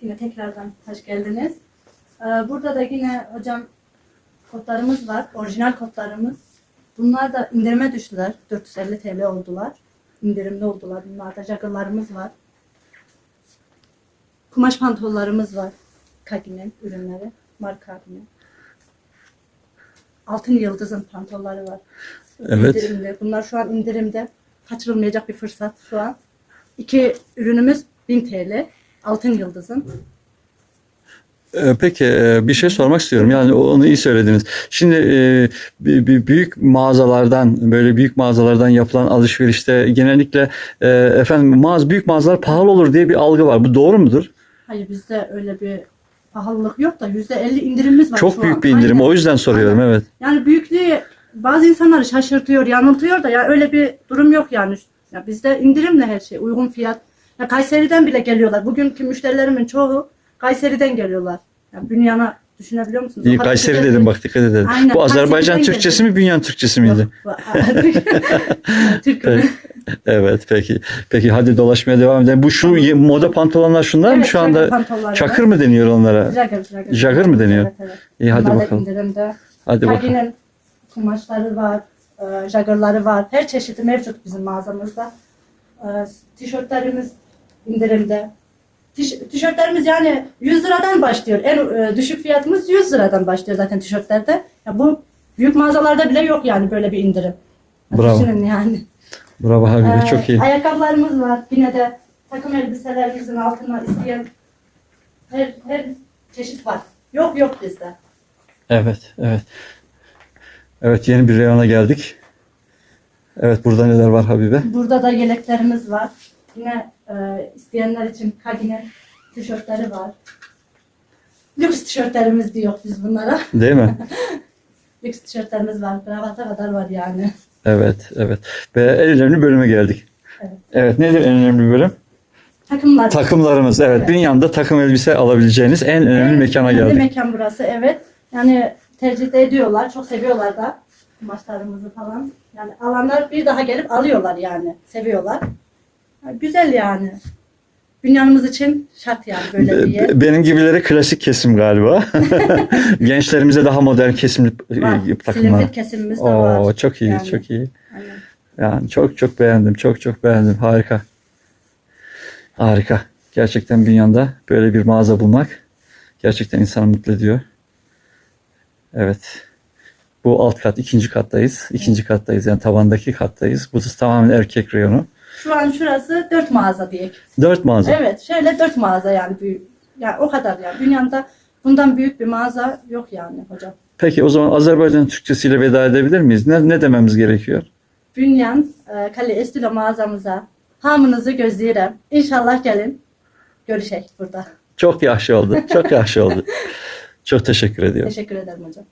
Yine tekrardan hoş geldiniz. Ee, Burada da yine hocam kodlarımız var. Orijinal kodlarımız. Bunlar da indirime düştüler. 450 TL oldular. İndirimli oldular. Bunlarda jaggerlarımız var. Kumaş pantollarımız var. Kagi'nin ürünleri. Marka Kagi'nin. Altın Yıldız'ın pantolları var. Evet. İndirimde. Bunlar şu an indirimde. Kaçırılmayacak bir fırsat şu an. İki ürünümüz 1000 TL. Altın Yıldız'ın. Ee, Peki e, bir şey sormak istiyorum. Yani onu iyi söylediniz. Şimdi e, büyük mağazalardan böyle büyük mağazalardan yapılan alışverişte genellikle e, efendim mağaz büyük mağazalar pahalı olur diye bir algı var. Bu doğru mudur? Hayır bizde öyle bir pahalılık yok da %50 indirimimiz var Çok büyük an. bir indirim. Aynen. O yüzden soruyorum. Evet. Yani büyüklüğü bazı insanları şaşırtıyor, yanıltıyor da ya öyle bir durum yok yani. Ya bizde indirimle her şey, uygun fiyat. Ya Kayseri'den bile geliyorlar. Bugünkü müşterilerimin çoğu Kayseri'den geliyorlar. Ya Bünyan'a düşünebiliyor musunuz? İyi Kayseri güzel dedim bak dikkat edelim. Aynen, Bu Azerbaycan Kayseri'den Türkçesi mi Bünyan Türkçesi miydi? Türk. Evet peki. Peki hadi dolaşmaya devam edelim. Bu şu ye- moda pantolonlar şunlar mı Evet, şu jagger anda? Çakır mı deniyor onlara? Jagger, jagger. Jagger mı deniyor? Evet, evet. İyi hadi Bunlar bakalım. indirimde. Hadi bakalım. Kagi'nin kumaşları var, e, jaggerları var. Her çeşidi mevcut bizim mağazamızda. E, tişörtlerimiz indirimde. Tiş- tişörtlerimiz yani 100 liradan başlıyor. En e, düşük fiyatımız 100 liradan başlıyor zaten tişörtlerde. Ya bu büyük mağazalarda bile yok yani böyle bir indirim. Bravo. Düşünün yani. Bravo Habibi Ee, çok iyi. Ayakkabılarımız var. Yine de takım elbiselerimizin altına isteyen her, her çeşit var. Yok yok bizde. Evet, evet. Evet, yeni bir reyona geldik. Evet, burada neler var Habibe? Burada da yeleklerimiz var. Yine e, isteyenler için kagine tişörtleri var. Lüks tişörtlerimiz diyor biz bunlara. Değil mi? Lüks tişörtlerimiz var. Kravata kadar var yani. Evet, evet. Ve en önemli bölüme geldik. Evet. Evet, nedir en önemli bölüm? Takımlar. Takımlarımız. Evet, Evet. Dünyan'da takım elbise alabileceğiniz en önemli En mekana önemli geldik. mekan burası evet. Yani tercih ediyorlar. Çok seviyorlar da kumaşlarımızı falan. Yani alanlar bir daha gelip alıyorlar yani. Seviyorlar. Güzel yani. Dünyanımız için şart yani böyle bir yer. Benim gibileri klasik kesim galiba. Gençlerimize daha modern kesimli Var. e, takımlar. Slim fit kesimimiz de var. Oo, çok iyi, Yani. çok iyi. Aynen. Yani çok çok beğendim. Çok çok beğendim. Harika. Harika. Gerçekten dünyada böyle bir mağaza bulmak gerçekten insanı mutlu ediyor. Evet. Bu alt kat, ikinci kattayız. İkinci kattayız. Yani tavandaki kattayız. Bu tamamen erkek reyonu. Şu an şurası dört mağaza diye. Dört mağaza. Evet şöyle dört mağaza yani büyük. Yani o kadar yani. Dünyada bundan büyük bir mağaza yok yani hocam. Peki o zaman Azerbaycan Türkçesiyle veda edebilir miyiz? Ne, ne dememiz gerekiyor? Bünyan e, Kale Estilo mağazamıza hamınızı gözləyirəm. İnşallah gelin. Görüşək burada. Çok yaxşı oldu. Çok yaxşı oldu. Çok teşekkür ediyorum. Teşekkür ederim hocam.